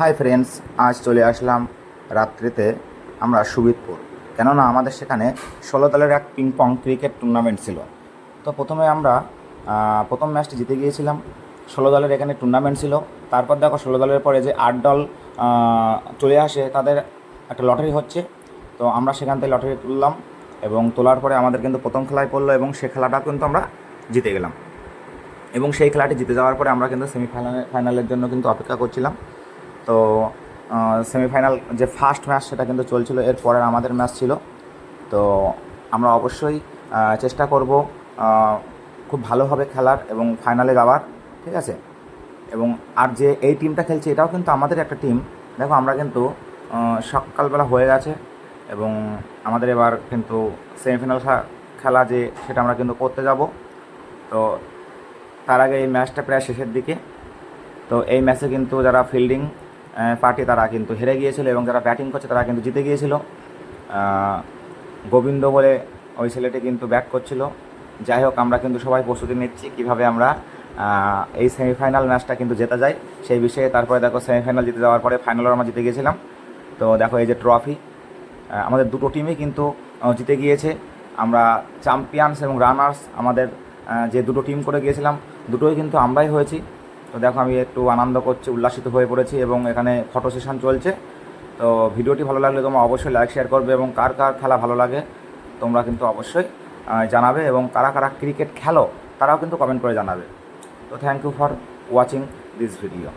Hi friends আজ চলে আসলাম রাত্রিতে আমরা সুবিদপুর। কেননা আমাদের সেখানে ষোলো দলের এক পিং পং ক্রিকেট টুর্নামেন্ট ছিল। তো প্রথমে আমরা প্রথম ম্যাচটি জিতে গিয়েছিলাম। ষোলো দলের এখানে টুর্নামেন্ট ছিল। তারপর দেখো ষোলো দলের পরে যে আট দল চলে আসে, তাদের একটা লটারি হচ্ছে। তো আমরা সেখান থেকে লটারি তুললাম এবং তোলার পরে আমাদের কিন্তু প্রথম খেলায় পড়ল এবং সে খেলাটা কিন্তু আমরা জিতে গেলাম। এবং সেই খেলাটি জিতে যাওয়ার পরে আমরা কিন্তু সেমিফাইনালে ফাইনালের জন্য কিন্তু অপেক্ষা করছিলাম। তো সেমিফাইনাল যে ফার্স্ট ম্যাচ সেটা কিন্তু চলছিল, এর পরের আমাদের ম্যাচ ছিল। তো আমরা অবশ্যই চেষ্টা করব খুব ভালোভাবে খেলার এবং ফাইনালে যাওয়ার, ঠিক আছে? এবং আর যে এই টিমটা খেলছে, এটাও কিন্তু আমাদের একটা টিম দেখো, আমরা কিন্তু সকালবেলা হয়ে গেছে এবং আমাদের এবার কিন্তু সেমিফাইনাল খেলা যে, সেটা আমরা কিন্তু করতে যাব। তো তার আগে এই ম্যাচটা প্রায় শেষের দিকে। তো এই ম্যাচে কিন্তু যারা ফিল্ডিং পার্টি তারা কিন্তু হেরে গিয়েছিল এবং যারা ব্যাটিং করছে তারা কিন্তু জিতে গিয়েছিল। গোবিন্দ বলে ওই ছেলেটি কিন্তু ব্যাট করছিল। যাই হোক, আমরা কিন্তু সবাই প্রস্তুতি নিচ্ছি কীভাবে আমরা এই সেমিফাইনাল ম্যাচটা কিন্তু জেতা যায়। সেই বিষয়ে তারপরে দেখো, সেমিফাইনাল জিতে যাওয়ার পরে ফাইনালও আমরা জিতে গিয়েছিলাম। তো দেখো, এই যে ট্রফি আমাদের দুটো টিমই কিন্তু জিতে গিয়েছে। আমরা চ্যাম্পিয়ন্স এবং রানার্স আমাদের যে দুটো টিম করে গিয়েছিলাম, দুটোই কিন্তু আমরাই হয়েছি। তো দেখো, আমি একটু আনন্দ করছি, উল্লাসিত হয়ে পড়েছি এবং এখানে ফটো সেশন চলছে। তো ভিডিওটি ভালো লাগলে তোমরা অবশ্যই লাইক শেয়ার করবে এবং কার কার খেলা ভালো লাগে তোমরা কিন্তু অবশ্যই জানাবে এবং কারা কারা ক্রিকেট খেলো তারাও কিন্তু কমেন্ট করে জানাবে। তো thank you for watching this video